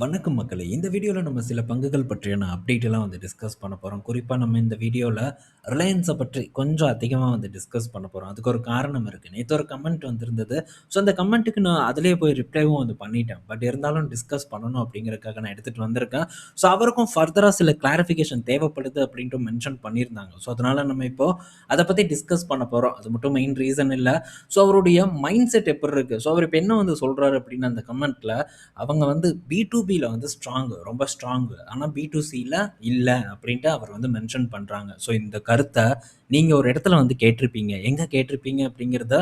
வணக்கம் மக்களே! இந்த வீடியோவில் நம்ம சில பங்குகள் பற்றியான அப்டேட்டெல்லாம் வந்து டிஸ்கஸ் பண்ண போகிறோம் குறிப்பாக நம்ம இந்த வீடியோவில் ரிலையன்ஸை பற்றி கொஞ்சம் அதிகமாக வந்து டிஸ்கஸ் பண்ண போகிறோம் அதுக்கு ஒரு காரணம் இருக்குது நேற்று ஒரு கமெண்ட் வந்திருந்தது. ஸோ அந்த கமெண்ட்டுக்கு நான் அதிலே போய் ரிப்ளைவும் வந்து பண்ணிட்டேன். பட் இருந்தாலும் டிஸ்கஸ் பண்ணணும் அப்படிங்கிறதுக்காக நான் எடுத்துகிட்டு வந்திருக்கேன். ஸோ அவருக்கும் ஃபர்தராக சில கிளாரிஃபிகேஷன் தேவைப்படுது அப்படின்ட்டு மென்ஷன் பண்ணியிருந்தாங்க. ஸோ அதனால் நம்ம இப்போ அதை பற்றி டிஸ்கஸ் பண்ண போகிறோம் அது மட்டும் மெயின் ரீசன் இல்லை ஸோ அவருடைய மைண்ட் செட் எப்படி இருக்குது ஸோ அவர் இப்போ என்ன வந்து சொல்கிறாரு அப்படின்னு அந்த கமெண்ட்டில் அவங்க வந்து பி டூ பியில் வந்து ஸ்ட்ராங்கு ரொம்ப ஸ்ட்ராங்கு ஆனால் பி டு சியில் இல்லை அப்படின்ட்டு அவர் வந்து மென்ஷன் பண்ணுறாங்க ஸோ இந்த கருத்தை நீங்கள் ஒரு இடத்துல வந்து கேட்டிருப்பீங்க. எங்கே கேட்டிருப்பீங்க அப்படிங்கிறத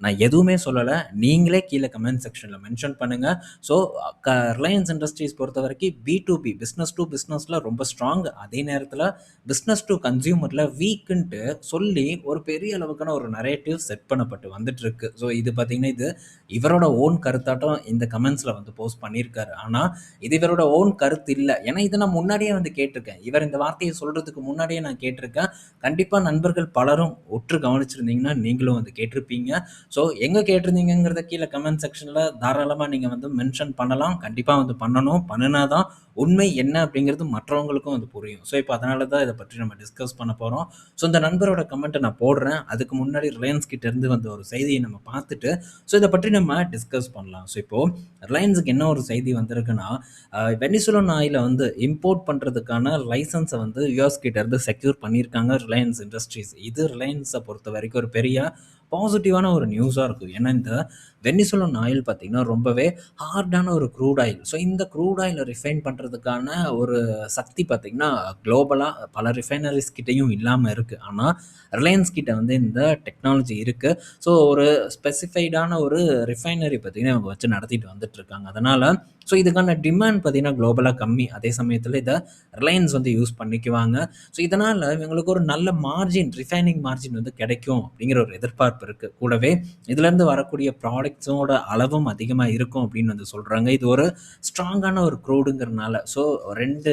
நான் எதுவுமே சொல்லலை நீங்களே கீழே கமெண்ட் செக்ஷனில் மென்ஷன் பண்ணுங்கள் ஸோ க ரிலையன்ஸ் இண்டஸ்ட்ரீஸ் பொறுத்த வரைக்கும் B to B business to பிஸ்னஸில் ரொம்ப ஸ்ட்ராங். அதே நேரத்தில் பிஸ்னஸ் டூ கன்சியூமரில் வீக்குன்ட்டு சொல்லி ஒரு பெரிய அளவுக்கான ஒரு நரேட்டிவ் செட் பண்ணப்பட்டு வந்துட்டுருக்கு ஸோ இது பார்த்தீங்கன்னா, இது இவரோட ஓன் கருத்தாட்டம் இந்த கமெண்ட்ஸில் வந்து போஸ்ட் பண்ணியிருக்காரு. ஆனால் இது இவரோட ஓன் கருத்து இல்லை ஏன்னா இதை நான் முன்னாடியே வந்து கேட்டிருக்கேன். இவர் இந்த வார்த்தையை சொல்கிறதுக்கு முன்னாடியே நான் கேட்டிருக்கேன். கண்டிப்பாக நண்பர்கள் பலரும் ஒற்று கவனிச்சிருந்தீங்கன்னா, நீங்களும் வந்து கேட்டிருப்பீங்க. ஸோ எங்கே கேட்டிருந்தீங்கங்கிறத கீழே கமெண்ட் செக்ஷனில் தாராளமாக நீங்கள் வந்து மென்ஷன் பண்ணலாம். கண்டிப்பாக வந்து பண்ணணும். பண்ணுனா தான் உண்மை என்ன அப்படிங்கிறது மற்றவங்களுக்கும் வந்து புரியும். ஸோ இப்போ அதனால தான் இதை பற்றி நம்ம டிஸ்கஸ் பண்ண போகிறோம் ஸோ இந்த நண்பரோட கமெண்ட்டை நான் போடுறேன். அதுக்கு முன்னாடி ரிலையன்ஸ் கிட்டேருந்து வந்து வந்த ஒரு செய்தியை நம்ம பார்த்துட்டு, ஸோ இதை பற்றி நம்ம டிஸ்கஸ் பண்ணலாம். ஸோ இப்போ ரிலையன்ஸுக்கு என்ன ஒரு செய்தி வந்திருக்குன்னா, வெனிசுலன் ஆயில வந்து இம்போர்ட் பண்ணுறதுக்கான லைசன்ஸை வந்து யூஎஸ் கிட்டேருந்து செக்யூர் பண்ணியிருக்காங்க ரிலையன்ஸ் இண்டஸ்ட்ரீஸ். இது ரிலையன்ஸை பொறுத்த வரைக்கும் ஒரு பெரிய பாசிட்டிவான ஒரு நியூஸாக இருக்கும். ஏன்னா இந்த வெனிசுலன் ஆயில் பார்த்தீங்கன்னா, ரொம்பவே ஹார்டான ஒரு க்ரூட் ஆயில். ஸோ இந்த க்ரூட் ஆயிலை ரிஃபைன் பண்ணுறதுக்கான ஒரு சக்தி பார்த்தீங்கன்னா, குளோபலாக பல ரிஃபைனரிஸ் கிட்டேயும் இல்லாமல் இருக்குது ஆனால் ரிலையன்ஸ் கிட்ட வந்து இந்த டெக்னாலஜி இருக்குது ஸோ ஒரு ஸ்பெசிஃபைடான ஒரு ரிஃபைனரி பார்த்தீங்கன்னா, இவங்க வச்சு நடத்திட்டு வந்துட்டுருக்காங்க அதனால் ஸோ இதுக்கான டிமாண்ட் பார்த்தீங்கன்னா, குளோபலாக கம்மி. அதே சமயத்தில் இதை ரிலையன்ஸ் வந்து யூஸ் பண்ணிக்குவாங்க. ஸோ இதனால் இவங்களுக்கு ஒரு நல்ல மார்ஜின் ரிஃபைனிங் மார்ஜின் வந்து கிடைக்கும் அப்படிங்கிற ஒரு எதிர்பார்ப்பு இருக்குது கூடவே இதுலேருந்து வரக்கூடிய ப்ராடக்ட் ப்ராடக்ட்ஸோட அளவும் அதிகமாக இருக்கும் அப்படின்னு வந்து சொல்கிறாங்க இது ஒரு ஸ்ட்ராங்கான ஒரு க்ரௌடுங்கிறனால ஸோ ரெண்டு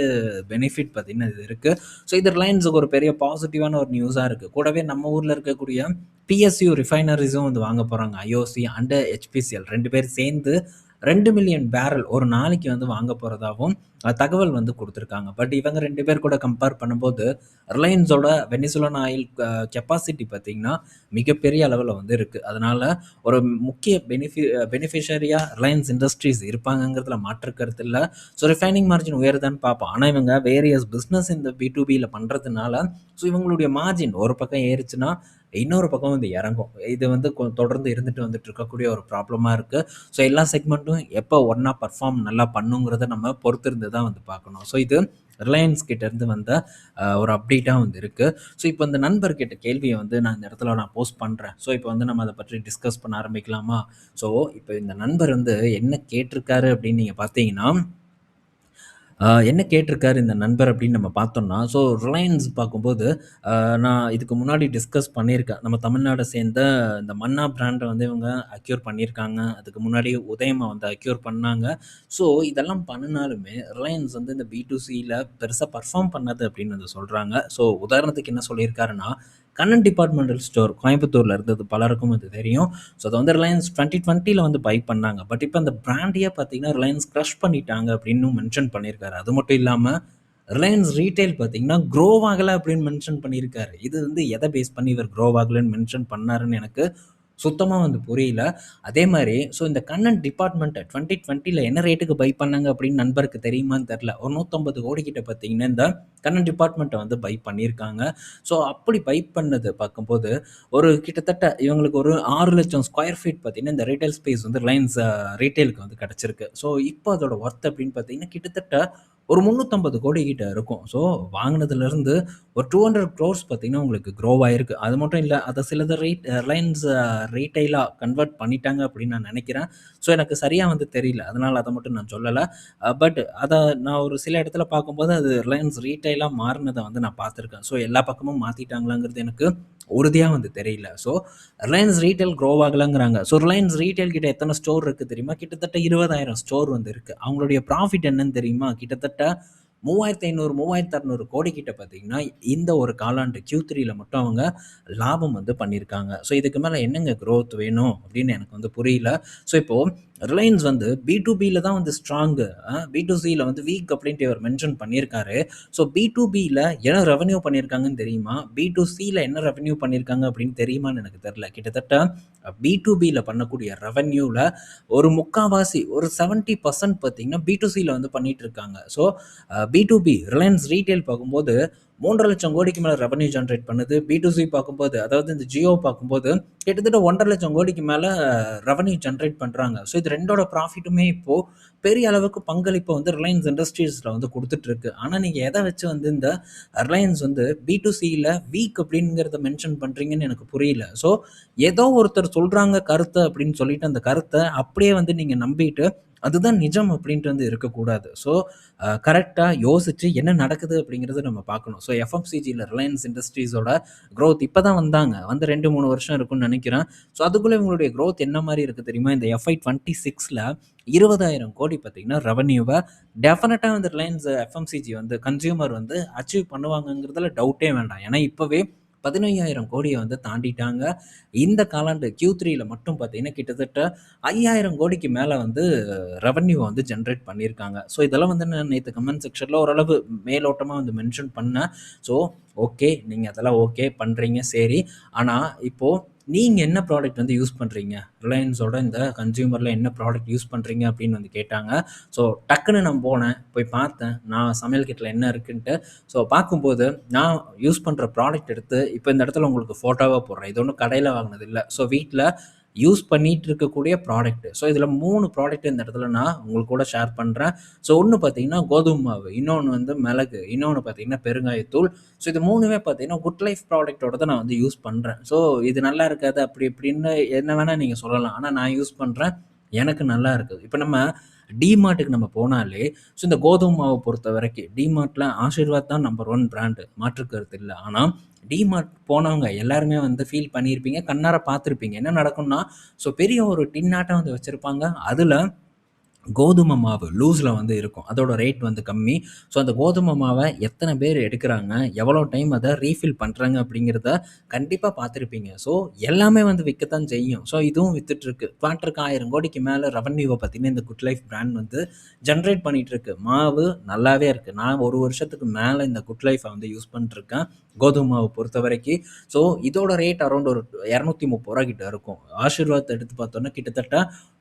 பெனிஃபிட் பார்த்திங்கன்னா இது இருக்குது ஸோ இது ரிலையன்ஸுக்கு ஒரு பெரிய பாசிட்டிவான ஒரு நியூஸாக இருக்குது கூடவே நம்ம ஊரில் இருக்கக்கூடிய பிஎஸ்யூ ரிஃபைனரிஸும் வந்து வாங்க போகிறாங்க ஐஓசி அண்டு ஹெச்பிசிஎல் ரெண்டு பேர் சேர்ந்து ரெண்டு மில்லியன் பேரல் ஒரு நாளைக்கு வந்து வாங்க போகிறதாகவும் தகவல் வந்து கொடுத்துருக்காங்க பட் இவங்க ரெண்டு பேர் கூட கம்பேர் பண்ணும்போது, ரிலையன்ஸோட வெனிசுலன் ஆயில் கெப்பாசிட்டி பார்த்தீங்கன்னா, மிகப்பெரிய அளவில் வந்து இருக்குது அதனால் ஒரு முக்கிய பெனிஃபி பெனிஃபிஷரியாக ரிலையன்ஸ் இண்டஸ்ட்ரீஸ் இருப்பாங்கங்கிறதுல மாற்று இல்லை ஸோ ரிஃபைனிங் மார்ஜின் உயருதான்னு பார்ப்போம். ஆனால் இவங்க வேரியஸ் பிஸ்னஸ் இந்த பி2பில பண்றதுனால, ஸோ இவங்களுடைய மார்ஜின் ஒரு பக்கம் ஏறிச்சுன்னா இன்னொரு பக்கம் வந்து இறங்கும். இது வந்து கொ தொடர்ந்து இருந்துட்டு வந்துட்டு இருக்கக்கூடிய ஒரு ப்ராப்ளமாக இருக்குது ஸோ எல்லா செக்மெண்ட்டும் எப்போ ஒன்றா பர்ஃபார்ம் நல்லா பண்ணுங்கிறத நம்ம பொறுத்திருந்து தான் தான் வந்து பார்க்கணும். ஸோ இது ரிலையன்ஸ் கிட்டேருந்து வந்த ஒரு அப்டேட்டாக வந்து இருக்குது ஸோ இப்போ இந்த நண்பர் கேள்வியை வந்து நான் இந்த இடத்துல நான் போஸ்ட் பண்ணுறேன் ஸோ இப்போ வந்து நம்ம அதை பற்றி டிஸ்கஸ் பண்ண ஆரம்பிக்கலாமா? ஸோ இப்போ இந்த நண்பர் வந்து என்ன கேட்டிருக்காரு அப்படின்னு நீங்கள் பார்த்தீங்கன்னா என்ன கேட்டிருக்காரு இந்த நண்பர் அப்படின்னு நம்ம பார்த்தோம்னா, ஸோ ரிலையன்ஸ் பார்க்கும்போது, நான் இதுக்கு முன்னாடி டிஸ்கஸ் பண்ணியிருக்கேன். நம்ம தமிழ்நாடை சேர்ந்த இந்த மன்னா பிராண்டை வந்து இவங்க அக்யூர் பண்ணியிருக்காங்க. அதுக்கு முன்னாடி உதயமாக வந்து அக்யூர் பண்ணாங்க. ஸோ இதெல்லாம் பண்ணுனாலுமே ரிலையன்ஸ் வந்து இந்த பி டுசியில் பெருசாக பர்ஃபார்ம் பண்ணது அப்படின்னு வந்து சொல்கிறாங்க ஸோ உதாரணத்துக்கு என்ன சொல்லியிருக்காருன்னா, கண்ணன் டிபார்ட்மெண்டல் ஸ்டோர் கோயம்புத்தூரில் இருந்தது பலருக்கும் அது தெரியும். ஸோ அதை வந்து ரிலையன்ஸ் 2020ல வந்து பை பண்ணாங்க. பட் இப்போ அந்த பிராண்டயே பார்த்தீங்கன்னா, ரிலையன்ஸ் க்ரஷ் பண்ணிட்டாங்க அப்படின்னும் மென்ஷன் பண்ணியிருக்காரு. அது மட்டும் இல்லாமல் ரிலையன்ஸ் ரீட்டைல் பார்த்தீங்கன்னா, குரோவ் ஆகலை அப்படின்னு மென்ஷன் பண்ணியிருக்காரு. இது வந்து எதை பேஸ் பண்ணி இவர் குரோவ் ஆகலைன்னு மென்ஷன் பண்ணாருன்னு எனக்கு சுத்தமாக வந்து புரியல. அதே மாதிரி ஸோ இந்த கண்ணன் டிபார்ட்மெண்ட்டை டுவெண்ட்டி டுவெண்ட்டியில் என்ன ரேட்டுக்கு பை பண்ணாங்க அப்படின்னு நண்பருக்கு தெரியுமான்னு தெரில ஒரு நூற்றம்பது கோடிக்கிட்ட பார்த்தீங்கன்னா, இந்த கண்ணன் டிபார்ட்மெண்ட்டை வந்து பை பண்ணியிருக்காங்க. ஸோ அப்படி பை பண்ணது பார்க்கும்போது, ஒரு கிட்டத்தட்ட இவங்களுக்கு ஒரு ஆறு லட்சம் ஸ்கொயர் ஃபீட் பார்த்தீங்கன்னா, இந்த ரீட்டைல் ஸ்பேஸ் வந்து ரிலையன்ஸ் ரீட்டைலுக்கு வந்து கிடச்சிருக்கு ஸோ இப்போ அதோட ஒர்த் அப்படின்னு பார்த்தீங்கன்னா, கிட்டத்தட்ட ஒரு 350 கோடி கிட்ட இருக்கும். ஸோ வாங்கினதுலேருந்து ஒரு 200 க்ரோர்ஸ் பார்த்தீங்கன்னா, உங்களுக்கு க்ரோவ் ஆயிருக்கு. அது மட்டும் இல்லை அதை சிலது ரீட் ரிலையன்ஸ் ரீட்டைலாக கன்வெர்ட் பண்ணிட்டாங்க அப்படின்னு நான் நினைக்கிறேன் ஸோ எனக்கு சரியாக வந்து தெரியல. அதனால் அதை மட்டும் நான் சொல்லலை பட் அதை நான் ஒரு சில இடத்துல பார்க்கும்போது, அது ரிலையன்ஸ் ரீட்டைலாக மாறினதை வந்து நான் பார்த்துருக்கேன். ஸோ எல்லா பக்கமும் மாற்றிட்டாங்களாங்கிறது எனக்கு உறுதியாக வந்து தெரியல. ஸோ ரிலையன்ஸ் ரீட்டெயில் க்ரோ ஆகலங்கிறாங்க. ஸோ ரிலையன்ஸ் ரீட்டைல் கிட்ட எத்தனை ஸ்டோர் இருக்குது தெரியுமா? கிட்டத்தட்ட 20,000 ஸ்டோர் வந்து இருக்குது அவங்களுடைய ப்ராஃபிட் என்னன்னு தெரியுமா? கிட்டத்தட்ட 3,500, 3,600 கோடி கிட்ட பார்த்தீங்கன்னா, இந்த ஒரு காலாண்டு Q3ல மட்டும் அவங்க லாபம் வந்து பண்ணியிருக்காங்க. ஸோ இதுக்கு மேலே என்னங்க க்ரோத் வேணும் அப்படின்னு எனக்கு வந்து புரியல. ஸோ இப்போது ரிலையன்ஸ் வந்து பி டு பியில் தான் வந்து ஸ்ட்ராங்கு பி டு சியில் வந்து வீக் அப்படின்ட்டு இவர் மென்ஷன் பண்ணியிருக்காரு. ஸோ பி டு பியில் என்ன ரெவன்யூ பண்ணியிருக்காங்கன்னு தெரியுமா? பி டு சியில் என்ன ரெவன்யூ பண்ணியிருக்காங்க அப்படின்னு தெரியுமான்னு எனக்கு தெரில கிட்டத்தட்ட பி டு பியில் பண்ணக்கூடிய ரெவன்யூவில் ஒரு முக்காவாசி ஒரு செவன்ட்டி பர்சன்ட் பார்த்தீங்கன்னா பி டு சியில் வந்து பண்ணிகிட்டு இருக்காங்க. So B to B Reliance retail பார்க்கும்போது மூன்றரை லட்சம் கோடிக்கு மேலே ரெவன்யூ ஜென்ரேட் பண்ணுது. பி டு சி பார்க்கும்போது அதாவது இந்த ஜியோ பார்க்கும்போது கிட்டத்தட்ட ஒன்றரை லட்சம் கோடிக்கு மேலே ரெவன்யூ ஜென்ரேட் பண்ணுறாங்க ஸோ இது ரெண்டோட ப்ராஃபிட்டுமே இப்போது பெரிய அளவுக்கு பங்களிப்பை வந்து ரிலையன்ஸ் இண்டஸ்ட்ரீஸில் வந்து கொடுத்துட்ருக்கு ஆனால் நீங்கள் எதை வச்சு வந்து இந்த ரிலையன்ஸ் வந்து பி டு சியில் வீக் அப்படிங்கிறத மென்ஷன் பண்ணுறீங்கன்னு எனக்கு புரியல. ஸோ ஏதோ ஒருத்தர் சொல்கிறாங்க கருத்தை அப்படின்னு சொல்லிட்டு அந்த கருத்தை அப்படியே வந்து நீங்கள் நம்பிட்டு அதுதான் நிஜம் அப்படின்ட்டு வந்து இருக்கக்கூடாது ஸோ கரெக்டாக யோசித்து என்ன நடக்குது அப்படிங்கிறத நம்ம பார்க்கணும். ஸோ எஃப்எம்சிஜியில் ரிலையன்ஸ் இண்டஸ்ட்ரீஸோட க்ரோத் இப்போ தான் வந்தாங்க. வந்து ரெண்டு மூணு வருஷம் இருக்கும்னு நினைக்கிறேன். ஸோ அதுக்குள்ளே இவங்களுடைய க்ரோத் என்ன மாதிரி இருக்குது தெரியுமா? இந்த எஃப்ஐ டுவெண்ட்டி சிக்ஸில் இருபதாயிரம் கோடி பார்த்திங்கன்னா ரெவன்யூவை டெஃபினட்டாக வந்து ரிலையன்ஸ் எஃப்எம்சிஜி வந்து கன்சியூமர் வந்து அச்சீவ் பண்ணுவாங்கங்கிறதுல டவுட்டே வேண்டாம். ஏன்னா இப்போவே பதினையாயிரம் கோடியை வந்து தாண்டிட்டாங்க. இந்த காலாண்டு கியூ த்ரீல மட்டும் பார்த்தீங்கன்னா கிட்டத்தட்ட ஐயாயிரம் கோடிக்கு மேலே வந்து ரெவன்யூ வந்து ஜென்ரேட் பண்ணியிருக்காங்க. ஸோ இதெல்லாம் வந்து நான் நேற்று கமெண்ட் செக்ஷனில் ஓரளவு மேலோட்டமாக வந்து மென்ஷன் பண்ணேன். ஸோ ஓகே நீங்கள் அதெல்லாம் ஓகே பண்ணுறீங்க சரி. ஆனால் இப்போது நீங்கள் என்ன ப்ராடக்ட் வந்து யூஸ் பண்ணுறீங்க ரிலையன்ஸோட இந்த கன்சியூமரில் என்ன ப்ராடக்ட் யூஸ் பண்ணுறீங்க அப்படின்னு வந்து கேட்டாங்க. ஸோ டக்குன்னு நான் போனேன் போய் பார்த்தேன். நான் சமையல் கிட்டில் என்ன இருக்குன்ட்டு. ஸோ பார்க்கும்போது நான் யூஸ் பண்ணுற ப்ராடக்ட் எடுத்து இப்போ இந்த இடத்துல உங்களுக்கு ஃபோட்டோவாக போடுறேன். இது ஒன்றும் கடையில் வாங்கினது இல்லை. ஸோ வீட்டில் யூஸ் பண்ணிகிட்டு இருக்கக்கூடிய ப்ராடக்ட்டு ஸோ இதில் மூணு ப்ராடக்ட் இந்த இடத்துல நான் உங்களுக்கு கூட ஷேர் பண்ணுறேன் ஸோ ஒன்று பார்த்தீங்கன்னா கோதுமை மாவு இன்னொன்று வந்து மிளகு இன்னொன்று பார்த்தீங்கன்னா பெருங்காயத்தூள். ஸோ இது மூணுமே பார்த்தீங்கன்னா குட் லைஃப் ப்ராடக்ட்டோட தான் நான் வந்து யூஸ் பண்ணுறேன் ஸோ இது நல்லா இருக்காது அப்படி இப்படின்னு என்ன வேணால் நீங்கள் சொல்லலாம். ஆனால் நான் யூஸ் பண்ணுறேன் எனக்கு நல்லா இருக்குது. இப்போ நம்ம டிமார்ட்டுக்கு நம்ம போனாலே ஸோ இந்த கோதுமை மாவை பொறுத்த வரைக்கும் டிமார்ட்டில் ஆசீர்வாத் தான் நம்பர் ஒன் பிராண்டு மாற்றுக்கருத்து இல்லை. ஆனால் டிமார்ட் போனவங்க எல்லாருமே வந்து ஃபீல் பண்ணியிருப்பீங்க கண்ணார பார்த்துருப்பீங்க. என்ன நடக்கும்னா ஸோ பெரிய ஒரு டின்னாட்டம் வந்து வச்சுருப்பாங்க. அதில் கோதுமை மாவு லூஸில் வந்து இருக்கும். அதோட ரேட் வந்து கம்மி. ஸோ அந்த கோதுமை மாவை எத்தனை பேர் எடுக்கிறாங்க? எவ்வளோ டைம் அதை ரீஃபில் பண்ணுறாங்க அப்படிங்கிறத கண்டிப்பாக பார்த்துருப்பீங்க. ஸோ எல்லாமே வந்து விற்கத்தான் செய்யும். ஸோ இதுவும் விற்றுட்ருக்கு குவார்ட்டருக்கு ஆயிரம் கோடிக்கு மேலே ரெவன்யூவை பார்த்தீங்கன்னா இந்த குட் லைஃப் பிராண்ட் வந்து ஜென்ரேட் பண்ணிகிட்ருக்கு மாவு நல்லாவே இருக்குது நான் ஒரு வருஷத்துக்கு மேலே இந்த குட் லைஃப்பை வந்து யூஸ் பண்ணிட்டுருக்கேன் கோதுமை மாவு பொறுத்த வரைக்கும் ஸோ இதோட ரேட் அரௌண்ட் ஒரு இரநூத்தி முப்பது ரூபா கிட்ட இருக்கும். ஆசீர்வாத் எடுத்து பார்த்தோன்னா கிட்டத்தட்ட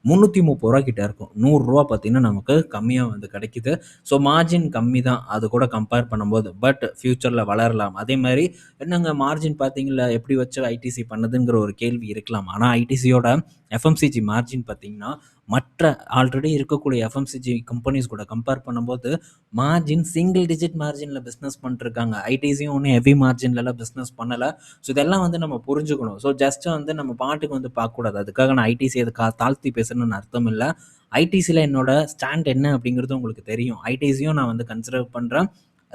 முந்நூற்றி முப்பது ரூபா கிட்ட இருக்கும் நூறுரூவா பார்த்தீங்கன்னா நமக்கு கம்மியாக வந்து கிடைக்குது. ஸோ மார்ஜின் கம்மி தான் அது கூட கம்பேர் பண்ணும்போது. பட் ஃப்யூச்சரில் வளரலாம். அதே மாதிரி என்னங்க மார்ஜின் பார்த்தீங்களா? எப்படி வச்சு ஐடிசி பண்ணுதுங்கிற ஒரு கேள்வி இருக்கலாம். ஆனால் ஐடிசியோட எஃப்எம்சிஜி மார்ஜின் பார்த்தீங்கன்னா மற்ற ஆல்ரெடி இருக்கக்கூடிய எஃப்எம்சிஜி கம்பெனிஸ் கூட கம்பேர் பண்ணும்போது மார்ஜின் சிங்கிள் டிஜிட் மார்ஜினில் பிஸ்னஸ் பண்ணிட்டுருக்காங்க ஐடிசியும் ஒன்றும் ஹெவி மார்ஜின்லலாம் பிஸ்னஸ் பண்ணலை. ஸோ இதெல்லாம் வந்து நம்ம புரிஞ்சுக்கணும். ஸோ ஜஸ்ட்டு வந்து நம்ம பாட்டுக்கு வந்து பார்க்கக்கூடாது. அதுக்காக நான் ஐடிசி அது கா தாழ்த்தி பேசணும்னு அர்த்தம் இல்லை. ஐடிசியில் என்னோட ஸ்டாண்ட் என்ன அப்படிங்கிறது உங்களுக்கு தெரியும். ஐடிசியும் நான் வந்து கன்சிடர் பண்ணுறேன்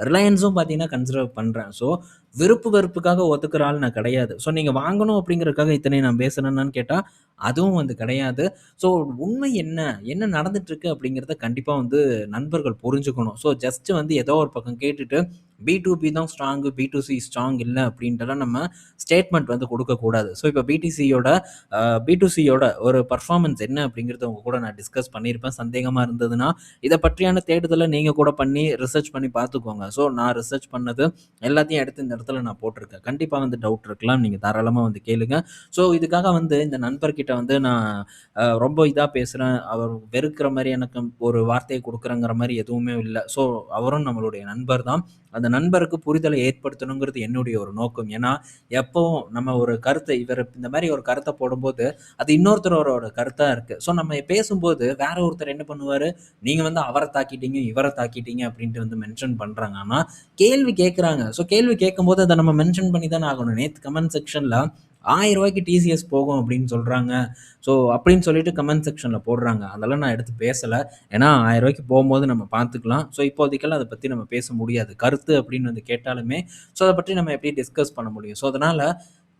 ரிலையன்ஸும் பார்த்தீங்கன்னா கன்சிடர் பண்ணுறேன் ஸோ விருப்பு வெறுப்புக்காக ஒத்துக்கிற ஆள் நான் கிடையாது. ஸோ நீங்கள் வாங்கணும் அப்படிங்கிறதுக்காக இத்தனை நான் பேசுகிறேன்னு கேட்டால் அதுவும் வந்து கிடையாது. ஸோ உண்மை என்ன? என்ன நடந்துட்டுருக்கு அப்படிங்கிறத கண்டிப்பாக வந்து நண்பர்கள் புரிஞ்சுக்கணும். ஸோ ஜஸ்ட்டு வந்து ஏதோ ஒரு பக்கம் கேட்டுட்டு பி டூ பி தான் strong B to C strong இல்லை அப்படின்ட்டுலாம் நம்ம ஸ்டேட்மெண்ட் வந்து கொடுக்கக்கூடாது ஸோ இப்போ பிடிசியோட பி டு சியோட ஒரு பர்ஃபார்மன்ஸ் என்ன அப்படிங்கிறத உங்கள் கூட நான் டிஸ்கஸ் பண்ணியிருப்பேன். சந்தேகமாக இருந்ததுன்னா இதை பற்றியான தேடுதலை நீங்கள் கூட பண்ணி ரிசர்ச் பண்ணி பார்த்துக்கோங்க. ஸோ நான் ரிசர்ச் பண்ணது எல்லாத்தையும் எடுத்து இந்த இடத்துல நான் போட்டிருக்கேன். கண்டிப்பாக வந்து டவுட் இருக்கலாம். நீங்கள் தாராளமாக வந்து கேளுங்க. ஸோ இதுக்காக வந்து இந்த நண்பர்கிட்ட வந்து நான் ரொம்ப இதாக பேசுகிறேன் அவர் வெறுக்கிற மாதிரி எனக்கு ஒரு வார்த்தையை கொடுக்குறங்கிற மாதிரி எதுவுமே இல்லை. ஸோ அவரும் நம்மளுடைய நண்பர் தான். அந்த நண்பருக்கு புரிதலை ஏற்படுத்தணுங்கிறது என்னுடைய ஒரு நோக்கம். ஏன்னா எப்போவும் நம்ம ஒரு கருத்தை இவர் இந்த மாதிரி ஒரு கருத்தை போடும்போது அது இன்னொருத்தரோட கருத்தாக இருக்குது ஸோ நம்ம பேசும்போது வேற ஒருத்தர் என்ன பண்ணுவார்? நீங்கள் வந்து அவரை தாக்கிட்டீங்க இவரை தாக்கிட்டீங்க அப்படின்ட்டு வந்து மென்ஷன் பண்ணுறாங்க ஆனால் கேள்வி கேட்குறாங்க ஸோ கேள்வி கேட்கும்போது அதை நம்ம மென்ஷன் பண்ணி தானே ஆகணும் நேற்று கமெண்ட் செக்ஷனில் ஆயிரம் ரூபாய்க்கு டிசிஎஸ் போகும் அப்படின்னு சொல்கிறாங்க ஸோ அப்படின்னு சொல்லிட்டு கமெண்ட் செக்ஷனில் போடுறாங்க. அதெல்லாம் நான் எடுத்து பேசலை. ஏன்னா ஆயிரம் ரூபாய்க்கு போகும்போது நம்ம பார்த்துக்கலாம். ஸோ இப்போதைக்கெல்லாம் அதை பற்றி நம்ம பேச முடியாது. கருத்து அப்படின்னு வந்து கேட்டாலுமே ஸோ அதை பற்றி நம்ம எப்படி டிஸ்கஸ் பண்ண முடியும்? ஸோ அதனால்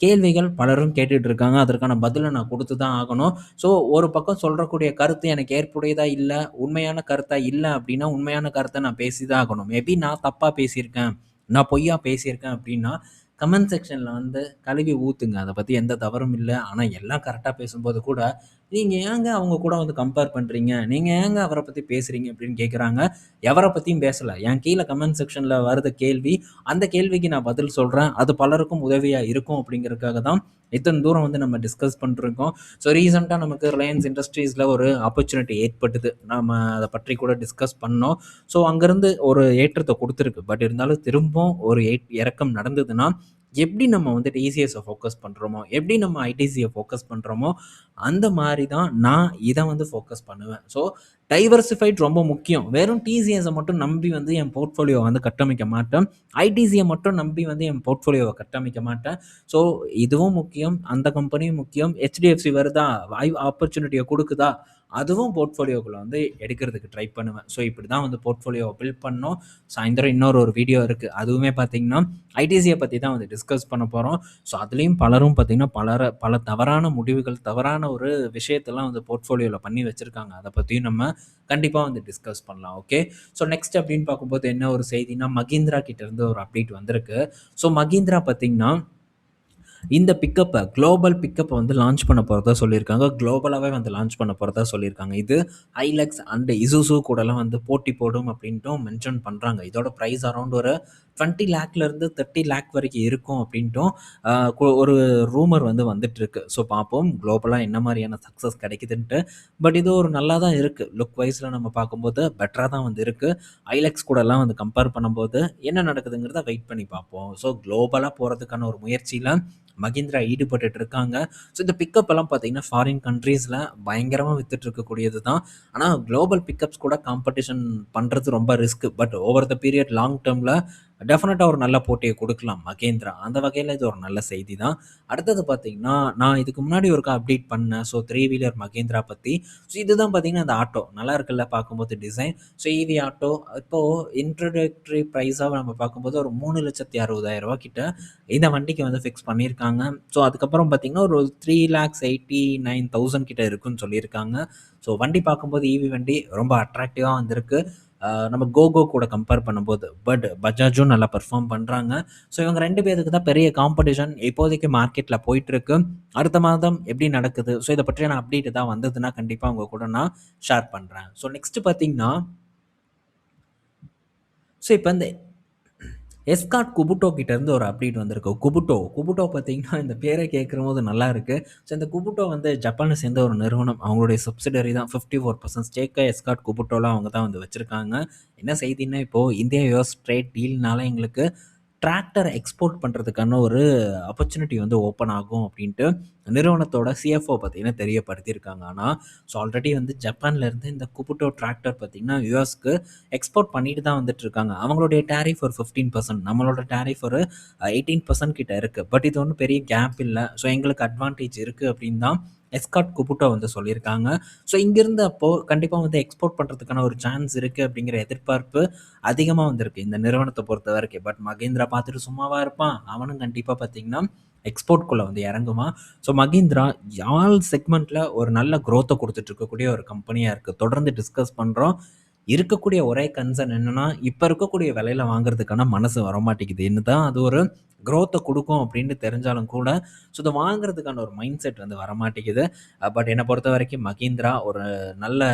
கேள்விகள் பலரும் கேட்டுட்டு இருக்காங்க. அதற்கான பதிலை நான் கொடுத்து தான் ஆகணும். ஸோ ஒரு பக்கம் சொல்கிறக்கூடிய கருத்து எனக்கு ஏற்புடையதா இல்லை உண்மையான கருத்தாக இல்லை அப்படின்னா உண்மையான கருத்தை நான் பேசி தான் ஆகணும். மேபி நான் தப்பாக பேசியிருக்கேன். நான் பொய்யா பேசியிருக்கேன் அப்படின்னா கமெண்ட் செக்ஷனில் வந்து கழுவி ஊற்றுங்க அதை பற்றி எந்த தவறும் இல்லை. ஆனால் எல்லாம் கரெக்டாக பேசும்போது கூட நீங்கள் ஏங்க அவங்க கூட வந்து கம்பேர் பண்ணுறீங்க நீங்கள் ஏங்க அவரை பற்றி பேசுகிறீங்க அப்படின்னு கேட்குறாங்க. எவரை பற்றியும் பேசலை. என் கீழே கமெண்ட் செக்ஷனில் வருத கேள்வி, அந்த கேள்விக்கு நான் பதில் சொல்கிறேன் அது பலருக்கும் உதவியாக இருக்கும் அப்படிங்கிறதுக்காக தான் இத்தனை தூரம் வந்து நம்ம டிஸ்கஸ் பண்ணிருக்கோம். ஸோ ரீசெண்டாக நமக்கு ரிலையன்ஸ் இண்டஸ்ட்ரீஸில் ஒரு ஆப்பர்ச்சுனிட்டி ஏற்பட்டுது. நம்ம அதை பற்றி கூட டிஸ்கஸ் பண்ணோம். ஸோ அங்கேருந்து ஒரு ஏற்றத்தை கொடுத்துருக்கு. பட் இருந்தாலும் திரும்பவும் ஒரு ஏற் இறக்கம் நடந்ததுன்னா, எப்படி நம்ம வந்துட்டு இசிஎஸை ஃபோக்கஸ் பண்ணுறோமோ எப்படி நம்ம ஐடிசியை ஃபோக்கஸ் பண்ணுறோமோ அந்த மாதிரி தான் நான் இதை வந்து ஃபோக்கஸ் பண்ணுவேன். ஸோ டைவர்சிஃபைட் ரொம்ப முக்கியம். வெறும் டிசிஎஸை மட்டும் நம்பி வந்து என் போர்ட்ஃபோலியோவை வந்து கட்டமைக்க மாட்டேன். ஐடிசியை மட்டும் நம்பி வந்து என் போர்ட்ஃபோலியோவை கட்டமைக்க மாட்டேன். ஸோ இதுவும் முக்கியம், அந்த கம்பெனியும் முக்கியம். ஹெச்டிஎஃப்சி வருதா? வாய் ஆப்பர்ச்சுனிட்டியை கொடுக்குதா அதுவும் போர்ட்ஃபோலியோக்குள்ளே வந்து எடுக்கிறதுக்கு ட்ரை பண்ணுவேன். ஸோ இப்படி தான் வந்து போர்ட்ஃபோலியோவை பில்ட் பண்ணோம். சாயந்தரம் இன்னொரு ஒரு வீடியோ இருக்குது அதுவுமே பார்த்தீங்கன்னா, ஐடிசியை பற்றி தான் வந்து டிஸ்கஸ் பண்ண போகிறோம் ஸோ அதுலேயும் பலரும் பார்த்தீங்கன்னா, பலர பல தவறான முடிவுகள், தவறான ஒரு விஷயத்தெல்லாம் வந்து போர்ட்ஃபோலியோவில் பண்ணி வச்சுருக்காங்க அதை பற்றியும் நம்ம கண்டிப்பாக வந்து டிஸ்கஸ் பண்ணலாம். ஓகே. ஸோ நெக்ஸ்ட் அப்படின்னு பார்க்கும்போது என்ன ஒரு செய்தினா மகீந்திரா கிட்டேருந்து ஒரு அப்டேட் வந்திருக்கு. ஸோ மகீந்திரா பார்த்தீங்கன்னா, இந்த பிக்கப்பை குளோபல் பிக்கப்பை வந்து லான்ச் பண்ண போகிறதா சொல்லியிருக்காங்க. குளோபலாகவே வந்து லான்ச் பண்ண போகிறதா சொல்லியிருக்காங்க. இது ஐலக்ஸ் அண்டு இசுசு கூடலாம் வந்து போட்டி போடும் அப்படின்ட்டும் மென்ஷன் பண்ணுறாங்க இதோட ப்ரைஸ் அரௌண்ட் ஒரு ஃவென்ட்டி லேக்லேருந்து தேர்ட்டி லேக் வரைக்கும் இருக்கும் அப்படின்ட்டும் ஒரு ரூமர் வந்து வந்துட்டுருக்கு. ஸோ பார்ப்போம் குளோபலாக என்ன மாதிரியான சக்ஸஸ் கிடைக்குதுன்ட்டு. பட் இது ஒரு நல்லா தான் இருக்குது லுக் வைஸில் நம்ம பார்க்கும்போது பெட்டராக தான் வந்து இருக்குது ஐலக்ஸ் கூடலாம் வந்து கம்பேர் பண்ணும்போது என்ன நடக்குதுங்கிறத வெயிட் பண்ணி பார்ப்போம். ஸோ குளோபலாக போகிறதுக்கான ஒரு முயற்சியில் மகிந்திரா ஈடுபட்டு இருக்காங்க. ஸோ இந்த பிக்கப் எல்லாம் பார்த்தீங்கன்னா, ஃபாரின் கண்ட்ரீஸில் பயங்கரமாக வித்துட்டு இருக்கக்கூடியது தான். ஆனால் குளோபல் பிக்கப்ஸ் கூட காம்படிஷன் பண்ணுறது ரொம்ப risk. But over the period long டேர்மில் டெஃபினட்டாக ஒரு நல்ல போட்டியை கொடுக்கலாம் மகேந்திரா. அந்த வகையில் இது ஒரு நல்ல செய்தி தான். அடுத்தது பார்த்தீங்கன்னா, நான் இதுக்கு முன்னாடி ஒருக்கா அப்டேட் பண்ணேன். ஸோ த்ரீ வீலர் மகேந்திரா பற்றி ஸோ இதுதான் பார்த்தீங்கன்னா, அந்த ஆட்டோ நல்லா இருக்குல்ல பார்க்கும்போது டிசைன். ஸோ ஈவி ஆட்டோ இப்போது இன்ட்ரடக்டரி ப்ரைஸாக நம்ம பார்க்கும்போது ஒரு மூணு லட்சத்தி அறுபதாயிரம் ரூபா கிட்ட இந்த வண்டிக்கு வந்து ஃபிக்ஸ் பண்ணியிருக்காங்க. ஸோ அதுக்கப்புறம் பார்த்தீங்கன்னா, ஒரு 3,89,000 கிட்ட இருக்குன்னு சொல்லியிருக்காங்க. ஸோ வண்டி பார்க்கும்போது ஈவி வண்டி ரொம்ப அட்ராக்டிவாக வந்திருக்கு. நம்ம கோகோ கூட கம்பேர் பண்ணும்போது. பட் பஜாஜும் நல்லா பெர்ஃபார்ம் பண்ணுறாங்க ஸோ இவங்க ரெண்டு பேருக்கு தான் பெரிய காம்படிஷன் இப்போதைக்கு மார்க்கெட்டில் போயிட்டுருக்கு. அடுத்த மாதம் எப்படி நடக்குது? ஸோ இத பற்றியான அப்டேட் தான் வந்ததுன்னா கண்டிப்பாக உங்கள் கூட நான் ஷேர் பண்ணுறேன் ஸோ நெக்ஸ்ட் பார்த்தீங்கன்னா ஸோ இப்போ இந்த எஸ்கார்ட் குபுட்டோ கிட்டேருந்து ஒரு அப்டேட் வந்திருக்கு. குபுட்டோ குபுட்டோ பார்த்தீங்கன்னா, இந்த பேரை கேட்குற போது நல்லா இருக்குது ஸோ இந்த குபுட்டோ வந்து ஜப்பானை சேர்ந்த ஒரு நிறுவனம். அவங்களுடைய சப்சிடரி தான் 54% ஸ்டேக்க எஸ்கார்ட் குபுட்டோலாம் அவங்க தான் வந்து வச்சுருக்காங்க என்ன செய்தின்னா, இப்போது இந்தியா யுஎஸ் ட்ரேட் டீல்னால எங்களுக்கு டிராக்டர் எக்ஸ்போர்ட் பண்ணுறதுக்கான ஒரு ஆப்பர்ச்சுனிட்டி வந்து ஓப்பன் ஆகும் அப்படின்ட்டு நிறுவனத்தோட சிஎஃப்ஓ பார்த்தீங்கன்னா தெரியப்படுத்தியிருக்காங்க. ஆனால் ஸோ ஆல்ரெடி வந்து ஜப்பான்லேருந்து இந்த குபுட்டோ டிராக்டர் பார்த்தீங்கன்னா, யூஎஸ்க்கு எக்ஸ்போர்ட் பண்ணிட்டு தான் வந்துட்டு இருக்காங்க. அவங்களுடைய டாரிஃப் ஒரு 15% நம்மளோட டேரிஃப் ஒரு 18% கிட்ட இருக்குது பட் இது ஒன்றும் பெரிய கேப் இல்லை ஸோ எங்களுக்கு அட்வான்டேஜ் இருக்குது அப்படின்னு தான் எஸ்கார்ட் குபுட்டோ வந்து சொல்லியிருக்காங்க. ஸோ இங்கிருந்து அப்போது கண்டிப்பாக வந்து எக்ஸ்போர்ட் பண்ணுறதுக்கான ஒரு சான்ஸ் இருக்குது அப்படிங்கிற எதிர்பார்ப்பு அதிகமாக வந்திருக்கு. இந்த நிறுவனத்தை பொறுத்த வரைக்கும் பட் மகேந்திரா பார்த்துட்டு சும்மாவா இருப்பான்? அவனும் கண்டிப்பாக பார்த்தீங்கன்னா, எக்ஸ்போர்ட்குள்ளே வந்து இறங்குவான். ஸோ மகேந்திரா ஆல் செக்மெண்ட்டில் ஒரு நல்ல க்ரோத்தை கொடுத்துட்ருக்கக்கூடிய ஒரு கம்பெனியாக இருக்குது தொடர்ந்து டிஸ்கஸ் பண்ணுறோம் இருக்கக்கூடிய ஒரே கன்சர்ன் என்னென்னா இப்போ இருக்கக்கூடிய விலையில வாங்குறதுக்கான மனசு வரமாட்டேங்குது. என்னதான் அது ஒரு க்ரோத்தை கொடுக்கும் அப்படின்னு தெரிஞ்சாலும் கூட, ஸோ இதை வாங்குறதுக்கான ஒரு மைண்ட் செட் வந்து வரமாட்டேங்குது. பட் பட் பொறுத்த வரைக்கும் மகேந்திரா ஒரு நல்ல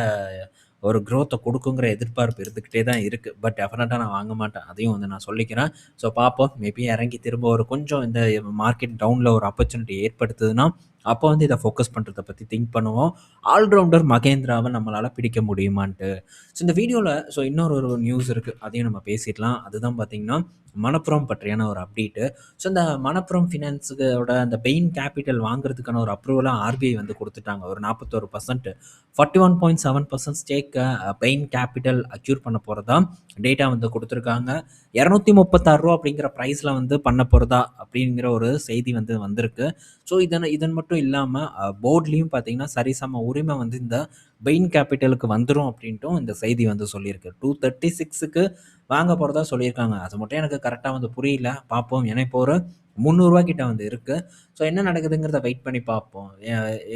ஒரு க்ரோத்தை கொடுக்குங்கிற எதிர்பார்ப்பு இருந்துக்கிட்டே தான் இருக்குது பட் டெஃபினட்டாக நான் வாங்க மாட்டேன். அதையும் வந்து நான் சொல்லிக்கிறேன். ஸோ பார்ப்போம். மேபி இறங்கி திரும்ப ஒரு கொஞ்சம் இந்த மார்க்கெட் டவுனில் ஒரு ஆப்பர்ச்சுனிட்டி ஏற்படுத்துதுன்னா, அப்போ வந்து இதை ஃபோக்கஸ் பண்ணுறதை பற்றி திங்க் பண்ணுவோம். ஆல்ரவுண்டர் மகேந்திராவை நம்மளால் பிடிக்க முடியுமான்ட்டு. ஸோ இந்த வீடியோவில் ஸோ இன்னொரு ஒரு நியூஸ் இருக்குது அதையும் நம்ம பேசிடலாம். அதுதான் பார்த்தீங்கன்னா, மணப்புறம் பற்றியான ஒரு அப்டேட்டு. ஸோ இந்த மணப்புறம் ஃபினான்ஸுக்கோட அந்த பெயின் கேப்பிட்டல் வாங்குறதுக்கான ஒரு அப்ரூவலாக ஆர்பிஐ வந்து கொடுத்துட்டாங்க ஒரு நாற்பத்தோரு percent forty one point seven percent ஸ்டேக்கை Bain Capital acquire பண்ண போகிறதா டேட்டா வந்து கொடுத்துருக்காங்க இரநூத்தி முப்பத்தாறு ரூபா அப்படிங்கிற ப்ரைஸில் வந்து பண்ண போகிறதா அப்படிங்கிற ஒரு செய்தி வந்து வந்திருக்கு. ஸோ இதன் இதன் மட்டும் இல்லாமல் போர்ட்லேயும் போர்ட்லயும் பார்த்தீங்கன்னா, சரிசம உரிமை வந்து இந்த பெயின் கேப்பிட்டலுக்கு வந்துடும் அப்படின்ட்டும் இந்த செய்தி வந்து சொல்லியிருக்கு. 236க்கு வாங்க போகிறதா சொல்லியிருக்காங்க. அது மட்டும் எனக்கு கரெக்டாக வந்து புரியல. பார்ப்போம். ஏன்னா இப்போ ஒரு முந்நூறுரூவா கிட்ட வந்து இருக்குது ஸோ என்ன நடக்குதுங்கிறத வெயிட் பண்ணி பார்ப்போம்.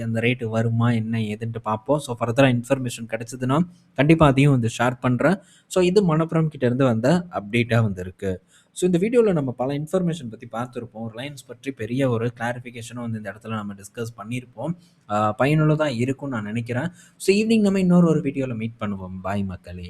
அந்த ரேட்டு வருமா? என்ன ஏதுன்ட்டு பார்ப்போம். ஸோ ஃபர்தராக இன்ஃபர்மேஷன் கிடச்சிதுன்னா கண்டிப்பாக அதையும் வந்து ஷேர் பண்ணுறேன் ஸோ இது மணப்புரம் கிட்டேருந்து வந்த அப்டேட்டாக வந்து இருக்குது ஸோ இந்த வீடியோவில் நம்ம பல இன்ஃபர்மேஷன் பற்றி பார்த்துருப்போம். ரிலையன்ஸ் பற்றி பெரிய ஒரு கிளாரிஃபிகேஷனும் வந்து இந்த இடத்துல நம்ம டிஸ்கஸ் பண்ணியிருப்போம் பயனுள்ளதாக இருக்கும்னு நான் நினைக்கிறேன். ஸோ ஈவினிங் நம்ம இன்னொரு ஒரு வீடியோவில் மீட் பண்ணுவோம். பாய் மக்களே.